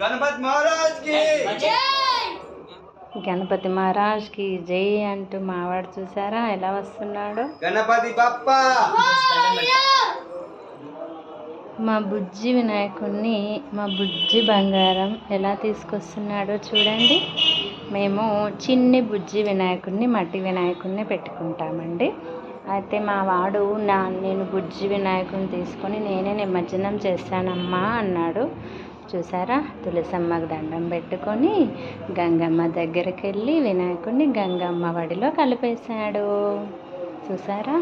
గణపతి మహారాజ్కి. గణపతి మహారాజ్కి జై అంటూ మావాడు చూసారా? ఎలా వస్తున్నాడు? గణపతి బప్ప. మా బుజ్జి వినాయకుడిని మా బుజ్జి బంగారం ఎలా తీసుకొస్తున్నాడో చూడండి. మేము చిన్ని బుజ్జి వినాయకుడిని మట్టి వినాయకుడిని పెట్టుకుంటామండి. అయితే మా వాడు నా నేను బుజ్జి వినాయకుని తీసుకొని నేనే నిమజ్జనం చేస్తానమ్మా అన్నాడు. చూసారా? తులసమ్మకు దండం పెట్టుకొని గంగమ్మ దగ్గరికి వెళ్ళి వినాయకుడిని గంగమ్మ వడిలో కలిపేశాడు. చూసారా?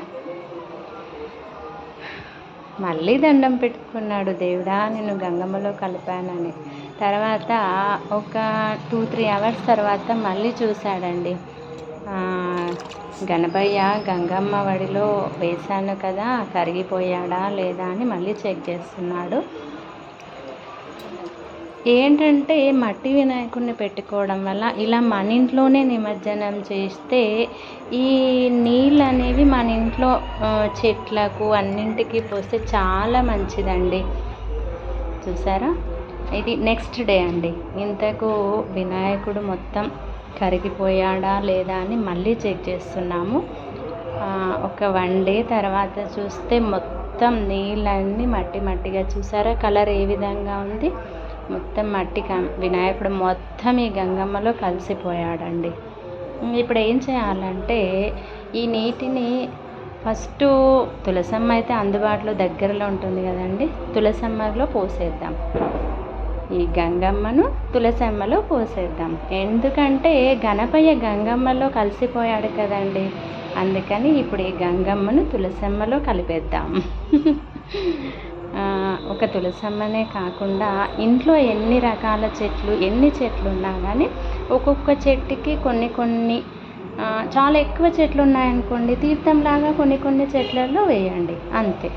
మళ్ళీ దండం పెట్టుకున్నాడు. దేవుడా నేను గంగమ్మలో కలిపానని. తర్వాత ఒక టూ త్రీ అవర్స్ తర్వాత మళ్ళీ చూశాడండి. గణపయ్య గంగమ్మ వడిలో వేశాను కదా కరిగిపోయాడా లేదా అని మళ్ళీ చెక్ చేస్తున్నాడు. ఏంటంటే మట్టి వినాయకుడిని పెట్టుకోవడం వల్ల ఇలా మన ఇంట్లోనే నిమజ్జనం చేస్తే ఈ నీళ్ళు అనేవి మన ఇంట్లో చెట్లకు అన్నింటికి పోస్తే చాలా మంచిదండి. చూసారా? ఇది నెక్స్ట్ డే అండి. ఇంతకు వినాయకుడు మొత్తం కరిగిపోయాడా లేదా అని మళ్ళీ చెక్ చేస్తున్నాము. ఒక వన్ డే తర్వాత చూస్తే మొత్తం నీళ్ళన్నీ మట్టి మట్టిగా. చూసారా? కలర్ ఏ విధంగా ఉంది? మొత్తం మట్టి కం- వినాయకుడు మొత్తం ఈ గంగమ్మలో కలిసిపోయాడండి. ఇప్పుడు ఏం చేయాలంటే ఈ నీటిని ఫస్ట్ తులసమ్మ అయితే అందుబాటులో దగ్గరలో ఉంటుంది కదండి తులసమ్మలో పోసేద్దాం. ఈ గంగమ్మను తులసమ్మలో పోసేద్దాం. ఎందుకంటే గణపయ్య గంగమ్మలో కలిసిపోయాడు కదండి అందుకని ఇప్పుడు ఈ గంగమ్మను తులసమ్మలో కలిపేద్దాం. ఒక తులసమ్మనే కాకుండా ఇంట్లో ఎన్ని రకాల చెట్లు ఎన్ని చెట్లు ఉన్నా కానీ ఒక్కొక్క చెట్టుకి కొన్ని కొన్ని చాలా ఎక్కువ చెట్లు ఉన్నాయనుకోండి తీర్థంలాగా కొన్ని కొన్ని చెట్లలో వేయండి అంతే.